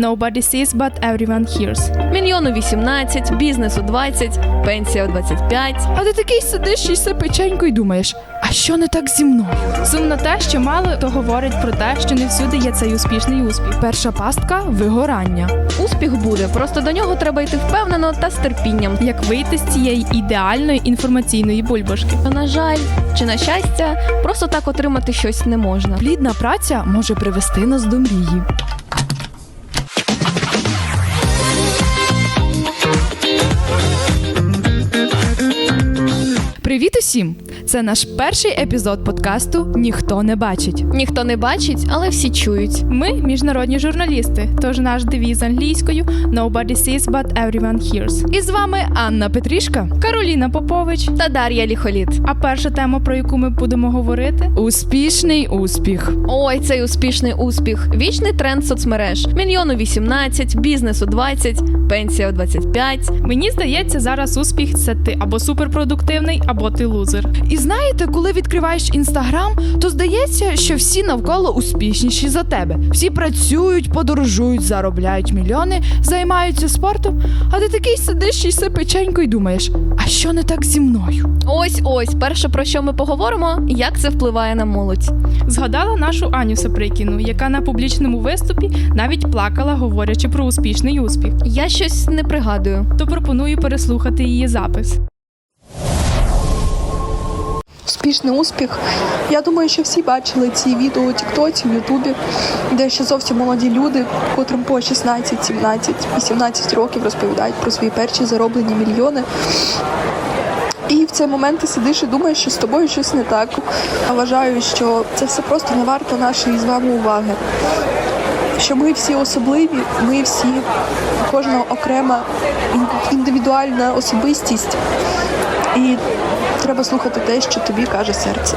Nobody sees, but everyone hears. Мільйону 18, бізнесу 20, пенсія у 25. А ти такий сидиш і все печенько і думаєш, а що не так зі мною? Сумно те, що мало хто говорить про те, що не всюди є цей успішний успіх. Перша пастка вигорання. Успіх буде, просто до нього треба йти впевнено та з терпінням. Як вийти з цієї ідеальної інформаційної бульбашки? То, на жаль, чи на щастя, просто так отримати щось не можна. Плідна праця може привести нас до мрії. Привіт усім! Це наш перший епізод подкасту Ніхто не бачить. Ніхто не бачить, але всі чують. Ми міжнародні журналісти, тож наш девіз англійською Nobody sees, but everyone hears. І з вами Анна Петрішка. Кароліна Попович. Та Дар'я Ліхоліт. А перша тема, про яку ми будемо говорити, Успішний успіх. Ой, цей успішний успіх. Вічний тренд соцмереж. Мільйону 18, бізнесу 20, пенсія у 25. мені здається, зараз успіх це ти або суперпродуктивний, або ти лузер. І знаєте, коли відкриваєш інстаграм, то здається, що всі навколо успішніші за тебе. Всі працюють, подорожують, заробляють мільйони, займаються спортом. А ти такий сидиш і все печенько і думаєш, а що не так зі мною? Ось ось перше про що ми поговоримо, як це впливає на молодь. Згадала нашу Аню Саприкіну, яка на публічному виступі навіть плакала, говорячи про успішний успіх. Я щось не пригадую. То пропоную переслухати її запис. Успішний успіх. Я думаю, що всі бачили ці відео у Тіктоці, в Ютубі, де ще зовсім молоді люди, котрим по 16, 17, 18 років розповідають про свої перші зароблені мільйони. І в цей момент ти сидиш і думаєш, що з тобою щось не так. Я вважаю, що це все просто не варто нашої з вами уваги. Що ми всі особливі, ми всі, кожна окрема індивідуальна особистість. І треба слухати те, що тобі каже серце.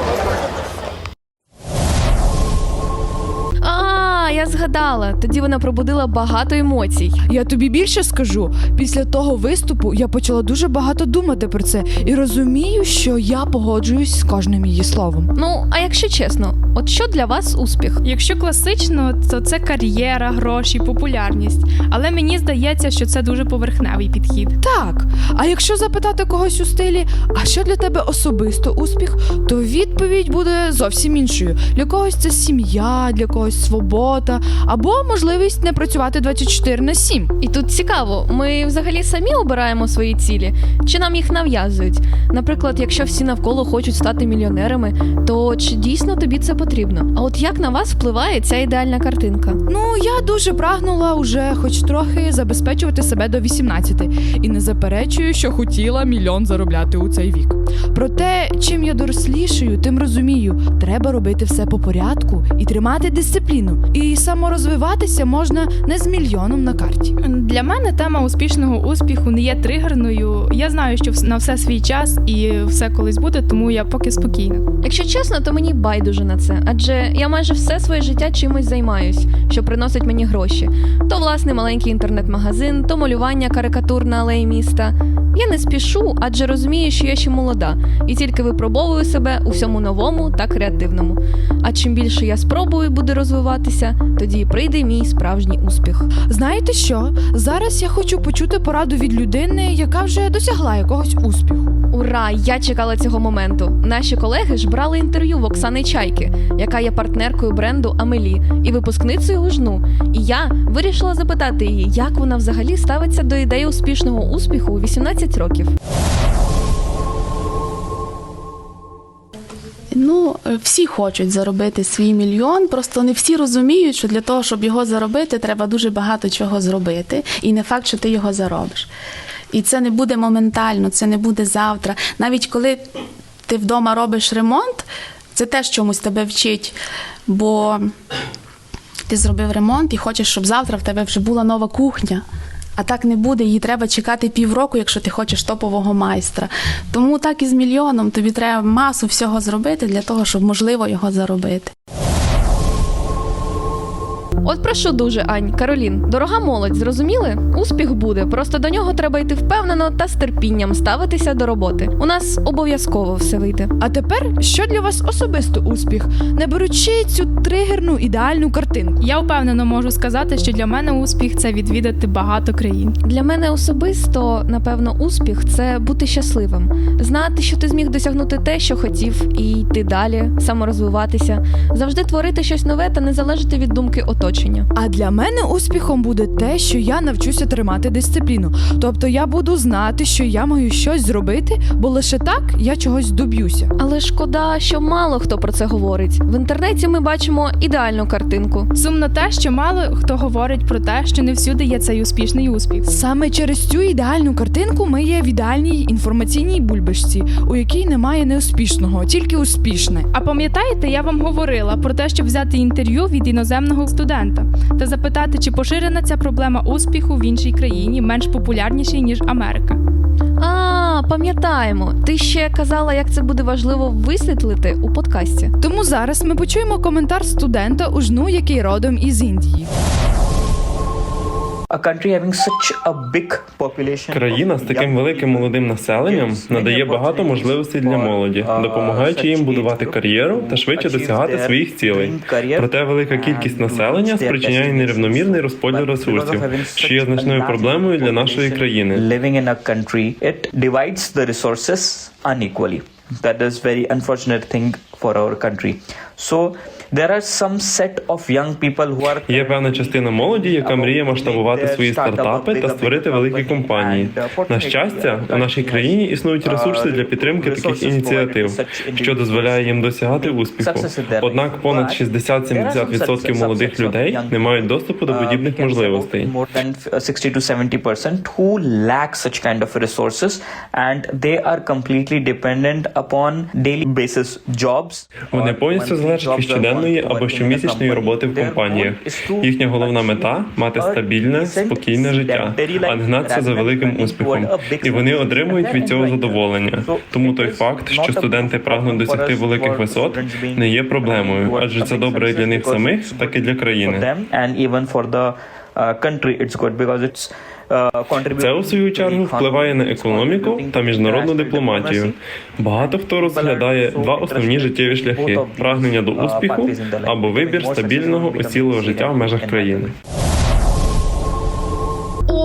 Згадала. Тоді вона пробудила багато емоцій. Я тобі більше скажу. Після того виступу я почала дуже багато думати про це і розумію, що я погоджуюсь з кожним її словом. Ну, а якщо чесно, от що для вас успіх? Якщо класично, то це кар'єра, гроші, популярність. Але мені здається, що це дуже поверхневий підхід. Так, а якщо запитати когось у стилі, а що для тебе особисто успіх, то відповідь буде зовсім іншою. Для когось це сім'я, для когось свобода або можливість не працювати 24 на 7. І тут цікаво, ми взагалі самі обираємо свої цілі, чи нам їх нав'язують? Наприклад, якщо всі навколо хочуть стати мільйонерами, то чи дійсно тобі це потрібно? А от як на вас впливає ця ідеальна картинка? Ну, я дуже прагнула уже хоч трохи забезпечувати себе до 18 і не заперечую, що хотіла мільйон заробляти у цей вік. Проте, чим я дорослішаю, тим розумію, треба робити все по порядку і тримати дисципліну. І саморозвиватися можна не з мільйоном на карті. Для мене тема успішного успіху не є тригерною. Я знаю, що на все свій час і все колись буде, тому я поки спокійна. Якщо чесно, то мені байдуже на це, адже я майже все своє життя чимось займаюсь, що приносить мені гроші. То власний маленький інтернет-магазин, то малювання карикатур на алеї міста. Я не спішу, адже розумію, що я ще молода, і тільки випробовую себе у всьому новому та креативному. А чим більше я спробую буду розвиватися, тоді прийде мій справжній успіх. Знаєте що? Зараз я хочу почути пораду від людини, яка вже досягла якогось успіху. Ура! Я чекала цього моменту. Наші колеги ж брали інтерв'ю в Оксани Чайки, яка є партнеркою бренду Амелі і випускницею гужну. І я вирішила запитати її, як вона взагалі ставиться до ідеї успішного успіху у 18 років. Ну, всі хочуть заробити свій мільйон, просто не всі розуміють, що для того, щоб його заробити, треба дуже багато чого зробити, і не факт, що ти його заробиш. І це не буде моментально, це не буде завтра. Навіть коли ти вдома робиш ремонт, це теж чомусь тебе вчить, бо ти зробив ремонт і хочеш, щоб завтра в тебе вже була нова кухня. А так не буде, її треба чекати півроку, якщо ти хочеш топового майстра. Тому так і з мільйоном тобі треба масу всього зробити для того, щоб можливо його заробити. От прошу дуже, Ань, Каролін, дорога молодь, зрозуміли? Успіх буде. Просто до нього треба йти впевнено та з терпінням ставитися до роботи. У нас обов'язково все вийде. А тепер що для вас особисто успіх, не беручи цю тригерну ідеальну картинку? Я впевнено можу сказати, що для мене успіх це відвідати багато країн. Для мене особисто, напевно, успіх це бути щасливим, знати, що ти зміг досягнути те, що хотів, і йти далі, саморозвиватися, завжди творити щось нове та не залежати від думки оточення. А для мене успіхом буде те, що я навчуся тримати дисципліну. Тобто я буду знати, що я маю щось зробити, бо лише так я чогось доб'юся. Але шкода, що мало хто про це говорить. В інтернеті ми бачимо ідеальну картинку. Сумно те, що мало хто говорить про те, що не всюди є цей успішний успіх. Саме через цю ідеальну картинку ми є в ідеальній інформаційній бульбашці, у якій немає неуспішного, тільки успішне. А пам'ятаєте, я вам говорила про те, щоб взяти інтерв'ю від іноземного студента та запитати, чи поширена ця проблема успіху в іншій країні менш популярнішій ніж Америка. А, пам'ятаємо. Ти ще казала, як це буде важливо висвітлити у подкасті. Тому зараз ми почуємо коментар студента у жну, який родом із Індії. Країна з таким великим молодим населенням надає багато можливостей для молоді, допомагаючи їм будувати кар'єру та швидше досягати своїх цілей. Проте велика кількість населення спричиняє нерівномірний розподіл ресурсів, що є значною проблемою для нашої країни. That is very unfortunate thing for our country. So there are some set of young people who are Є певна частина молоді, яка мріє масштабувати свої стартапи та створити великі компанії. На щастя, у нашій країні існують ресурси для підтримки таких ініціатив, що дозволяє їм досягати успіху. Однак понад 60-70% молодих людей не мають доступу до подібних можливостей. More than 60 to 70 percent who lack such kind of resources and they are completely dependent upon daily basis jobs. Вони повністю залежать від щоденної або щомісячної роботи в компаніях. Їхня головна мета мати стабільне, спокійне життя, а не гнатися за великим успіхом. І вони отримують від цього задоволення. Тому той факт, що студенти прагнуть досягти великих висот, не є проблемою, адже це добре і для них самих, так і для країни. Uh, country it's good because it's uh, Це у свою чергу впливає на економіку та міжнародну дипломатію. Багато хто розглядає два основні життєві шляхи: прагнення до успіху або вибір стабільного осілого життя в межах країни.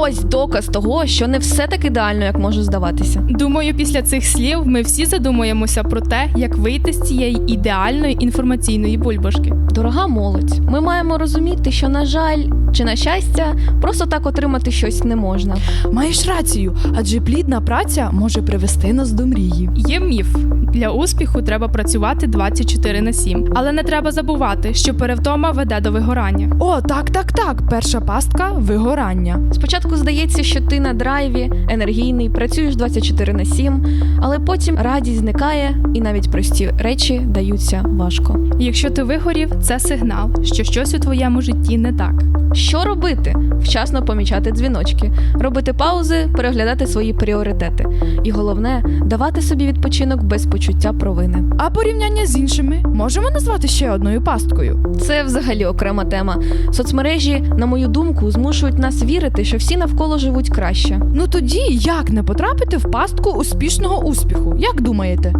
Ось доказ того, що не все так ідеально, як може здаватися. Думаю, після цих слів ми всі задумуємося про те, як вийти з цієї ідеальної інформаційної бульбашки. Дорога молодь, ми маємо розуміти, що на жаль чи на щастя, просто так отримати щось не можна. Маєш рацію, адже плідна праця може привести нас до мрії. Є міф. Для успіху треба працювати 24 на 7. Але не треба забувати, що перевтома веде до вигорання. О, так, так, так. Перша пастка вигорання. Спочатку здається, що ти на драйві, енергійний, працюєш 24 на 7, але потім радість зникає, і навіть прості речі даються важко. Якщо ти вигорів, це сигнал, що щось у твоєму житті не так. Що робити? Вчасно помічати дзвіночки, робити паузи, переглядати свої пріоритети. І головне давати собі відпочинок без почуття провини. А порівняння з іншими можемо назвати ще одною пасткою. Це взагалі окрема тема. Соцмережі, на мою думку, змушують нас вірити, що всі навколо живуть краще. Ну тоді як не потрапити в пастку успішного успіху? Як думаєте?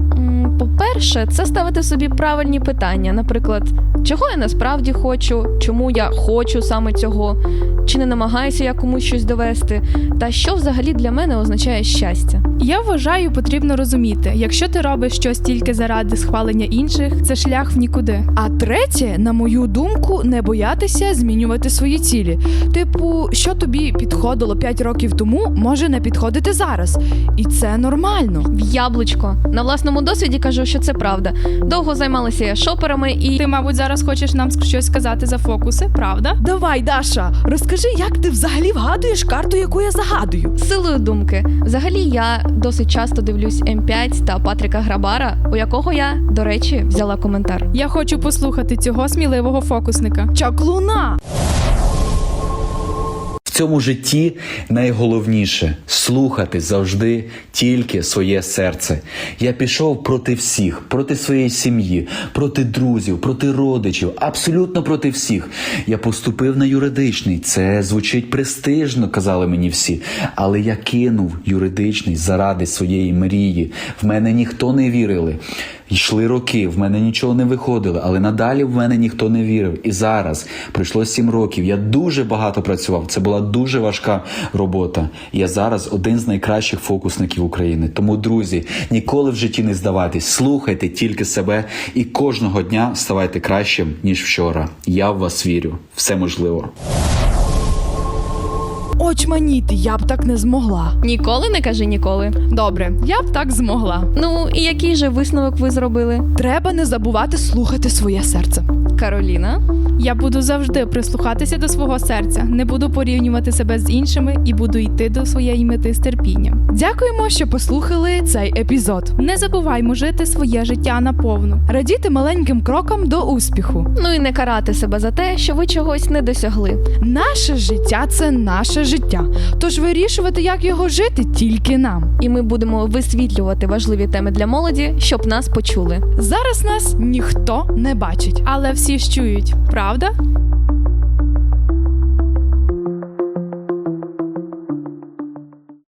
По-перше, це ставити собі правильні питання. Наприклад, чого я насправді хочу, чому я хочу саме цього, чи не намагаюся я комусь щось довести, та що взагалі для мене означає щастя. Я вважаю, потрібно розуміти, якщо ти робиш щось тільки заради схвалення інших, це шлях в нікуди. А третє, на мою думку, не боятися змінювати свої цілі. Типу, що тобі підходило 5 років тому, може не підходити зараз. І це нормально. В яблучко на власному досвіді кажу, що це правда. Довго займалася я шоперами і Ти, мабуть, зараз хочеш нам щось сказати за фокуси, правда? Давай, Даша, розкажи, як ти взагалі вгадуєш карту, яку я загадую. силою думки. Взагалі, я досить часто дивлюсь М5 та Патріка Грабара, у якого я, до речі, взяла коментар. Я хочу послухати цього сміливого фокусника. Чаклуна! Цьому житті найголовніше слухати завжди тільки своє серце. Я пішов проти всіх, проти своєї сім'ї, проти друзів, проти родичів, абсолютно проти всіх. Я поступив на юридичний. Це звучить престижно, казали мені всі. Але я кинув юридичний заради своєї мрії. В мене ніхто не вірили. Йшли роки, в мене нічого не виходило, але надалі в мене ніхто не вірив. І зараз пройшло сім років. Я дуже багато працював. Це була дуже важка робота. Я зараз один з найкращих фокусників України. Тому, друзі, ніколи в житті не здавайтесь, слухайте тільки себе і кожного дня ставайте кращим ніж вчора. Я в вас вірю. Все можливо. Очманіти, я б так не змогла. Ніколи не кажи ніколи. Добре, я б так змогла. Ну і який же висновок ви зробили? Треба не забувати слухати своє серце. Кароліна? Я буду завжди прислухатися до свого серця, не буду порівнювати себе з іншими і буду йти до своєї мети з терпінням. Дякуємо, що послухали цей епізод. Не забуваймо жити своє життя наповну. Радіти маленьким крокам до успіху. Ну і не карати себе за те, що ви чогось не досягли. Наше життя це наше життя. Тож вирішувати, як його жити, тільки нам. І ми будемо висвітлювати важливі теми для молоді, щоб нас почули. Зараз нас ніхто не бачить. Але всі ж чують, правда?